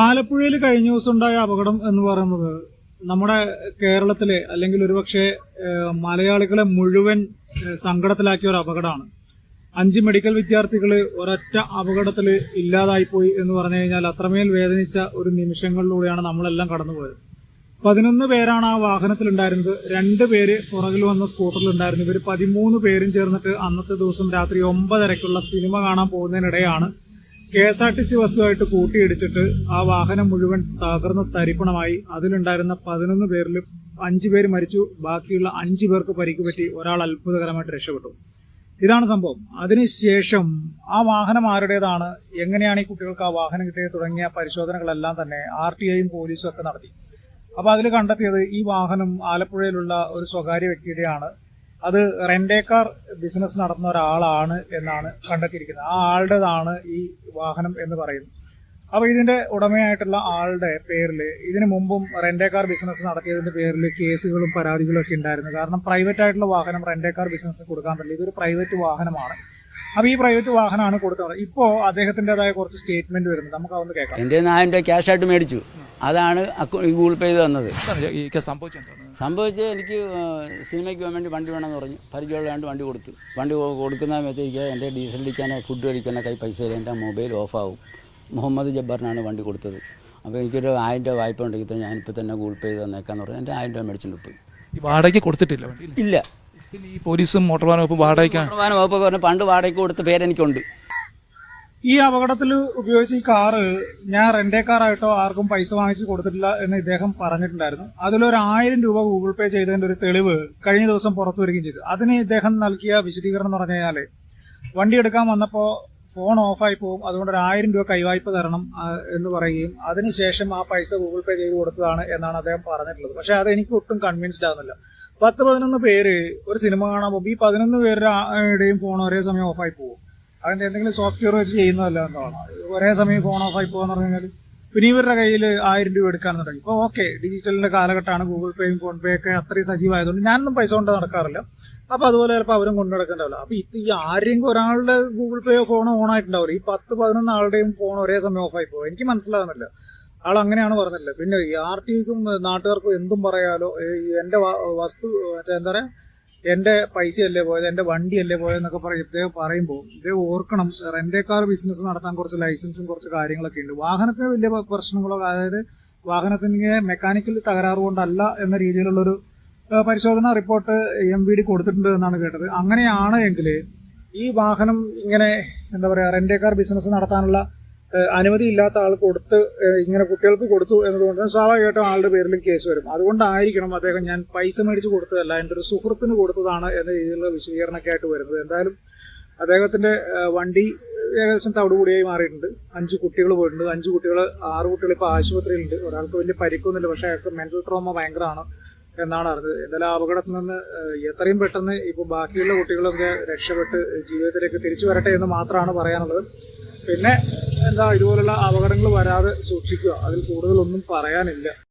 ആലപ്പുഴയിൽ കഴിഞ്ഞ ദിവസം ഉണ്ടായ അപകടം എന്ന് പറയുന്നത് നമ്മുടെ കേരളത്തിലെ അല്ലെങ്കിൽ ഒരുപക്ഷെ മലയാളികളെ മുഴുവൻ സങ്കടത്തിലാക്കിയ ഒരു അപകടമാണ്. അഞ്ച് മെഡിക്കൽ വിദ്യാർത്ഥികൾ ഒരൊറ്റ അപകടത്തിൽ ഇല്ലാതായിപ്പോയി എന്ന് പറഞ്ഞു കഴിഞ്ഞാൽ അത്രമേൽ വേദനിച്ച ഒരു നിമിഷങ്ങളിലൂടെയാണ് നമ്മളെല്ലാം കടന്നുപോയത്. പതിനൊന്ന് പേരാണ് ആ വാഹനത്തിലുണ്ടായിരുന്നത്. രണ്ട് പേര് പുറകിൽ വന്ന സ്കൂട്ടറിലുണ്ടായിരുന്നു. ഇവർ പതിമൂന്ന് പേരും ചേർന്നിട്ട് അന്നത്തെ ദിവസം രാത്രി ഒമ്പതരക്കുള്ള സിനിമ കാണാൻ പോകുന്നതിനിടെയാണ് K S R T C ബസ്സുമായിട്ട് കൂട്ടിയിടിച്ചിട്ട് ആ വാഹനം മുഴുവൻ തകർന്ന് തരിപ്പണമായി. അതിലുണ്ടായിരുന്ന പതിനൊന്ന് പേരിൽ അഞ്ചു പേര് മരിച്ചു. ബാക്കിയുള്ള അഞ്ചു പേർക്ക് പരിക്ക് പറ്റി ഒരാൾ അത്ഭുതകരമായിട്ട് രക്ഷപ്പെട്ടു. ഇതാണ് സംഭവം. അതിനുശേഷം ആ വാഹനം ആരുടേതാണ്? എങ്ങനെയാണ് ഈ കുട്ടികൾക്ക് ആ വാഹനം കിട്ടിയത് തുടങ്ങിയ പരിശോധനകളെല്ലാം തന്നെ ആർ ടി ഐയും പോലീസും ഒക്കെ നടത്തി. അപ്പോൾ അതിൽ കണ്ടെത്തിയത് ഈ വാഹനം ആലപ്പുഴയിലുള്ള ഒരു സ്വകാര്യ വ്യക്തിയുടെയാണ്. അത് റെന്റേക്കാർ ബിസിനസ് നടത്തുന്ന ഒരാളാണ് എന്നാണ് കണ്ടെത്തിയിരിക്കുന്നത്. ആ ആളുടേതാണ് ഈ വാഹനം എന്ന് പറയുന്നത്. അപ്പൊ ഇതിന്റെ ഉടമയായിട്ടുള്ള ആളുടെ പേരിൽ ഇതിനു മുമ്പും റെന്റേക്കാർ ബിസിനസ് നടത്തിയതിന്റെ പേരിൽ കേസുകളും പരാതികളും ഒക്കെ ഉണ്ടായിരുന്നു. കാരണം പ്രൈവറ്റ് ആയിട്ടുള്ള വാഹനം റെന്റേക്കാർ ബിസിനസ് കൊടുക്കാൻ പറ്റില്ല. ഇതൊരു പ്രൈവറ്റ് വാഹനമാണ്. അപ്പൊ ഈ പ്രൈവറ്റ് വാഹനമാണ് കൊടുത്തത് ഇപ്പോ അദ്ദേഹത്തിന്റേതായ കുറച്ച് സ്റ്റേറ്റ്മെന്റ് വരുന്നത് നമുക്ക് അതൊന്ന് കേൾക്കാം. എന്റെ നായ രൂപ ക്യാഷ് ആയിട്ട് മേടിച്ചു. അതാണ് ഗൂഗിൾ പേ ചെയ്ത് തന്നത് സംഭവിച്ചത് എനിക്ക് സിനിമയ്ക്ക് പോകാൻ വേണ്ടി വണ്ടി വേണമെന്ന് പറഞ്ഞു. പരിചയമുള്ളതാണ്ട് വണ്ടി കൊടുത്തു. വണ്ടി കൊടുക്കുന്ന സമയത്തേക്ക് എന്റെ ഡീസൽ അടിക്കാനോ ഫുഡ് കഴിക്കാനോ കൈ പൈസ എന്റെ മൊബൈൽ ഓഫാവും മുഹമ്മദ് ജബ്ബാറിനാണ് വണ്ടി കൊടുത്തത്. അപ്പോൾ എനിക്കൊരു ആയിരം രൂപ വായ്പ ഉണ്ടെങ്കിൽ തന്നെ ഞാനിപ്പോൾ തന്നെ ഗൂഗിൾ പേ ചെയ്ത് തന്നേക്കാന്ന് പറഞ്ഞു. എന്റെ ആയിരം രൂപ മേടിച്ചിട്ടുണ്ട് പോയി ഈ വാടകയ്ക്ക് കൊടുത്തിട്ടില്ല ഇല്ലേ? ഈ പോലീസും മോട്ടോർ വാഹന വകുപ്പ് വാടകയ്ക്കാണ് വാഹന വകുപ്പ് പറഞ്ഞു പണ്ട് വാടകയ്ക്ക് കൊടുത്ത പേരെനിക്കുണ്ട് ഈ അപകടത്തിൽ ഉപയോഗിച്ച ഈ കാറ് ഞാൻ റെന്റേ കാറായിട്ടോ ആർക്കും പൈസ വാങ്ങിച്ച് കൊടുത്തിട്ടില്ല എന്ന് ഇദ്ദേഹം പറഞ്ഞിട്ടുണ്ടായിരുന്നു. അതിലൊരു ആയിരം രൂപ ഗൂഗിൾ പേ ചെയ്തതിന്റെ ഒരു തെളിവ് കഴിഞ്ഞ ദിവസം പുറത്തു വരികയും ചെയ്തു. അതിന് ഇദ്ദേഹം നൽകിയ വിശദീകരണം എന്ന് പറഞ്ഞു കഴിഞ്ഞാൽ വണ്ടി എടുക്കാൻ വന്നപ്പോൾ ഫോൺ ഓഫായി പോകും. അതുകൊണ്ട് ഒരു ആയിരം രൂപ കൈവായ്പ തരണം എന്ന് പറയുകയും അതിനുശേഷം ആ പൈസ ഗൂഗിൾ പേ ചെയ്ത് കൊടുത്തതാണ് എന്നാണ് അദ്ദേഹം പറഞ്ഞിട്ടുള്ളത്. പക്ഷെ അത് എനിക്ക് ഒട്ടും കൺവിൻസ്ഡ് ആവുന്നില്ല. പത്ത് പതിനൊന്ന് പേര് ഒരു സിനിമ കാണാൻ പോകുമ്പോൾ ഈ പതിനൊന്ന് പേരുടെയും ഫോൺ ഒരേ സമയം ഓഫായി പോകും. അതിന്റെ എന്തെങ്കിലും സോഫ്റ്റ്വെയർ വെച്ച് ചെയ്യുന്നതല്ല എന്നാണ് ഒരേ സമയം ഫോൺ ഓഫ് ആയി പോകാന്ന് പറഞ്ഞു കഴിഞ്ഞാൽ പിന്നെ ഇവരുടെ കയ്യിൽ ആയിരം രൂപ എടുക്കാൻ തുടങ്ങി ഇപ്പോൾ ഓക്കെ ഡിജിറ്റലിന്റെ കാലഘട്ടമാണ്. ഗൂഗിൾ പേയും ഫോൺ പേ ഒക്കെ അത്രയും സജീവമായതുകൊണ്ട് ഞാനൊന്നും പൈസ കൊണ്ട് നടക്കാറില്ല. അപ്പോൾ അതുപോലെ ചിലപ്പോൾ അവരും കൊണ്ടു നടക്കണ്ടാവില്ല അപ്പൊ ഇത് ഈ ആരെങ്കിലും ഒരാളുടെ ഗൂഗിൾ പേയോ ഫോണോ ഓൺ ആയിട്ടുണ്ടാവില്ല. ഈ പത്ത് പതിനൊന്ന് ആളുടെയും ഫോൺ ഒരേ സമയം ഓഫ് ആയി പോകും. എനിക്ക് മനസ്സിലാകുന്നില്ല ആൾ അങ്ങനെയാണ് പറഞ്ഞില്ല. പിന്നെ ആർ ടിക്കും നാട്ടുകാർക്കും എന്തും പറയാലോ എന്റെ വസ്തു മറ്റേ എന്താ പറയാ എന്റെ പൈസയല്ലേ പോയത് എന്റെ വണ്ടിയല്ലേ അല്ലേ എന്നൊക്കെ പറയും ഇദ്ദേഹം പറയുമ്പോൾ ഇദ്ദേഹം ഓർക്കണം റെന്റേക്കാർ കാർ ബിസിനസ് നടത്താൻ കുറച്ച് ലൈസൻസും കുറച്ച് കാര്യങ്ങളൊക്കെ ഉണ്ട്. വാഹനത്തിന് വലിയ പ്രശ്നങ്ങളോ അതായത് വാഹനത്തിന് മെക്കാനിക്കൽ തകരാറ് കൊണ്ടല്ല എന്ന രീതിയിലുള്ളൊരു പരിശോധന റിപ്പോർട്ട് എം വി ഡി കൊടുത്തിട്ടുണ്ട് എന്നാണ് കേട്ടത്. അങ്ങനെയാണ് എങ്കിൽ ഈ വാഹനം ഇങ്ങനെ എന്താ പറയാ റെന്റേക്കാർ കാർ ബിസിനസ് നടത്താനുള്ള ഏഹ്, അനുമതി ഇല്ലാത്ത ആൾ കൊടുത്ത് ഇങ്ങനെ കുട്ടികൾക്ക് കൊടുത്തു എന്നതുകൊണ്ട് സ്വാഭാവികമായിട്ടും ആളുടെ പേരിലും കേസ് വരും. അതുകൊണ്ടായിരിക്കണം അദ്ദേഹം ഞാൻ പൈസ മേടിച്ച് കൊടുത്തതല്ല എന്റെ ഒരു സുഹൃത്തിന് കൊടുത്തതാണ് എന്ന രീതിയിലുള്ള വിശദീകരണമൊക്കെ ആയിട്ട് വരുന്നത്. എന്തായാലും അദ്ദേഹത്തിന്റെ വണ്ടി ഏകദേശം തവിടുപൊടിയായി മാറിയിട്ടുണ്ട്. അഞ്ച് കുട്ടികൾ പോയിട്ടുണ്ട്. അഞ്ച് കുട്ടികൾ ആറ് കുട്ടികൾ ഇപ്പോൾ ആശുപത്രിയിലുണ്ട്. ഒരാൾക്ക് വലിയ പരിക്കൊന്നുമില്ല പക്ഷേ അയാൾക്ക് മെന്റൽ ട്രോമ ഭയങ്കരമാണ് എന്നാണ് അറിഞ്ഞത്. എന്തായാലും ആ അപകടത്തിൽ നിന്ന് എത്രയും പെട്ടെന്ന് ഇപ്പോൾ ബാക്കിയുള്ള കുട്ടികളൊക്കെ രക്ഷപ്പെട്ട് ജീവിതത്തിലേക്ക് തിരിച്ചു വരട്ടെ എന്ന് മാത്രമാണ് പറയാനുള്ളത്. പിന്നെ എന്താ ഇതുപോലുള്ള അപകടങ്ങൾ വരാതെ സൂക്ഷിക്കുക. അതിൽ കൂടുതലൊന്നും പറയാനില്ല.